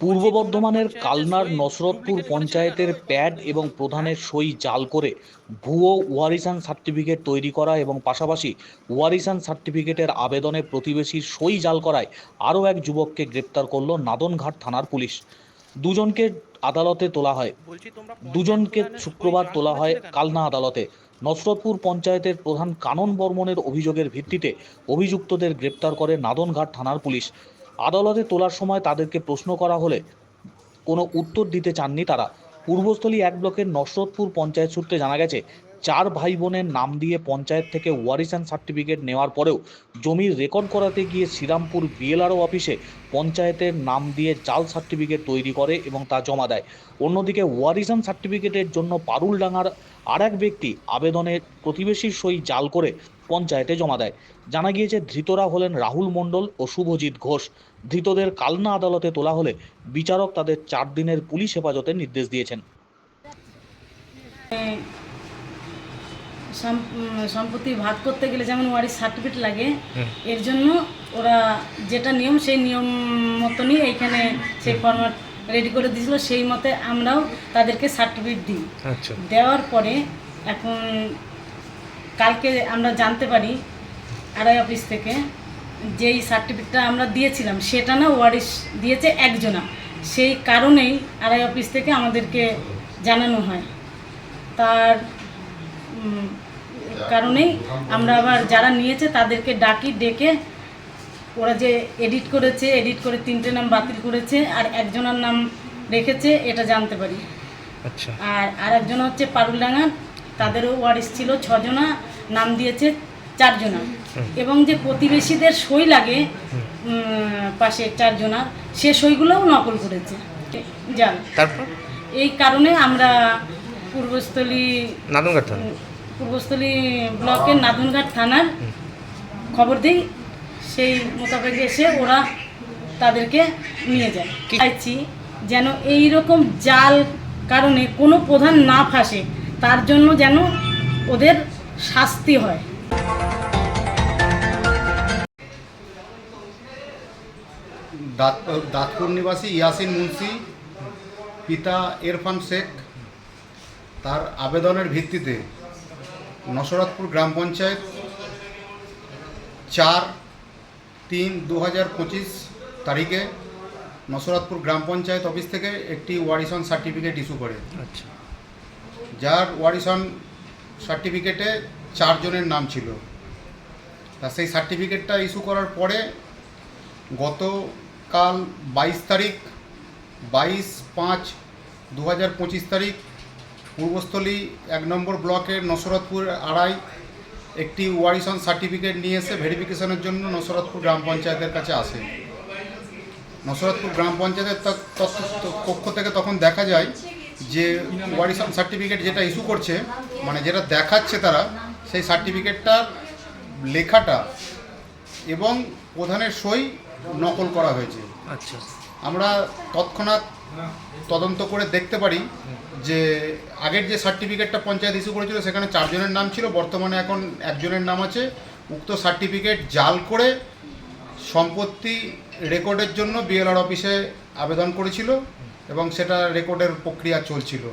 পূর্ব বর্ধমানের কালনার নসরতপুর পঞ্চায়েতের প্যাড এবং প্রধানের সই জাল করে ভুয়ো ওয়ারিসান সার্টিফিকেট তৈরি করা এবং পাশাপাশি ওয়ারিসান সার্টিফিকেটের আবেদনে প্রতিবেশীর সই জাল করায় আরও এক যুবককে গ্রেপ্তার করল নাদনঘাট থানার পুলিশ। দুজনকে আদালতে তোলা হয়। দুজনকে শুক্রবার তোলা হয় কালনা আদালতে। নসরতপুর পঞ্চায়েতের প্রধান কানন বর্মনের অভিযোগের ভিত্তিতে অভিযুক্তদের গ্রেপ্তার করে নাদনঘাট থানার পুলিশ। আদালতে তোলার সময় তাদেরকে প্রশ্ন করা হলে কোনো উত্তর দিতে চাননি তারা। পূর্বস্থলী এক ব্লকের নসরতপুর পঞ্চায়েত সূত্রে জানা গেছে, চার ভাই বোনের নাম দিয়ে পঞ্চায়েত থেকে ওয়ারিসান সার্টিফিকেট নেওয়ার পরেও জমির রেকর্ড করাতে গিয়ে শ্রীরামপুর বিএলআরও অফিসে পঞ্চায়েতের নাম দিয়ে জাল সার্টিফিকেট তৈরি করে এবং তা জমা দেয়। অন্যদিকে ওয়ারিসান সার্টিফিকেটের জন্য পারুলডাঙ্গার আর এক ব্যক্তি আবেদনের প্রতিবেশীর সই জাল করে পঞ্চায়েতে জমা দেয়। জানা গিয়েছে ধৃতরা হলেন রাহুল মণ্ডল ও শুভজিৎ ঘোষ। ধৃতদের কালনা আদালতে তোলা হলে বিচারক তাদের চার দিনের পুলিশ হেফাজতের নির্দেশ দিয়েছেন। সম্পত্তি ভাগ করতে গেলে যেমন ওয়ারিস সার্টিফিকেট লাগে এর জন্য ওরা যেটা নিয়ম সেই নিয়ম মতনই এইখানে সেই ফরম্যাট রেডি করে দিয়েছিল। সেই মতে আমরাও তাদেরকে সার্টিফিকেট দিই। আচ্ছা। দেওয়ার পরে এখন কালকে আমরা জানতে পারি আড়াই অফিস থেকে যেই সার্টিফিকেটটা আমরা দিয়েছিলাম সেটা না ওয়ারিশ দিয়েছে একজনা। সেই কারণেই আড়াই অফিস থেকে আমাদেরকে জানানো হয়। তার কারণেই আমরা আবার যারা নিয়েছে তাদেরকে ডাকি ডেকে ওরা যে এডিট করেছে এডিট করে তিনটে নাম বাতিল করেছে আর একজনের নাম রেখেছে এটা জানতে পারি। আচ্ছা। আর একজন হচ্ছে পারুলডাঙ্গা তাদেরও ওয়ারিস ছিল ছজনা নাম দিয়েছে চারজনা। এবং যে প্রতিবেশীদের সই লাগে পাশে চারজনার সে সইগুলোও নকল করেছে। জাল তারপর? এই কারণে আমরা পূর্বস্থলী নাদনঘাট থানা। পূর্বস্থলী ব্লকের নাদনঘাট থানার খবর দিই। সেই মোতাবেক এসে ওরা তাদেরকে নিয়ে যায়। চাইছি যেন এই রকম জাল কারণে কোনো প্রধান না ফাঁসে। তার জন্য যেন ওদের শাস্তি হয়। দাঁত দাঁতপুর নিবাসী ইয়াসিন মুন্সি পিতা ইরফান শেখ তার আবেদনের ভিত্তিতে নসরতপুর গ্রাম পঞ্চায়েত চার তিন দু হাজার পঁচিশ তারিখে নসরতপুর গ্রাম পঞ্চায়েত অফিস থেকে একটি ওয়ারিসন সার্টিফিকেট ইস্যু করে। আচ্ছা। যার ওয়ারিসন সার্টিফিকেটে চারজনের নাম ছিল। তা সেই সার্টিফিকেটটা ইস্যু করার পরে গতকাল বাইশ তারিখ, বাইশ পাঁচ দু হাজার পঁচিশ তারিখ পূর্বস্থলী এক নম্বর ব্লকের নসরতপুর আড়াই একটি ওয়ারিসন সার্টিফিকেট নিয়ে এসে ভেরিফিকেশনের জন্য নসরতপুর গ্রাম পঞ্চায়েতের কাছে আসে। নসরতপুর গ্রাম পঞ্চায়েতের পক্ষ থেকে তখন দেখা যায় যে ওয়ারিসন সার্টিফিকেট যেটা ইস্যু করছে মানে যেটা দেখাচ্ছে তারা সেই সার্টিফিকেটটার লেখাটা এবং প্রধানের সই নকল করা হয়েছে। আচ্ছা। আমরা তৎক্ষণাৎ তদন্ত করে দেখতে পারি যে আগের যে সার্টিফিকেটটা পঞ্চায়েত ইস্যু করেছিল সেখানে চারজনের নাম ছিল বর্তমানে এখন একজনের নাম আছে। উক্ত সার্টিফিকেট জাল করে সম্পত্তি রেকর্ডের জন্য বিএলআর অফিসে আবেদন করেছিল। এবং সেটা রেকর্ডের প্রক্রিয়া চলছিল।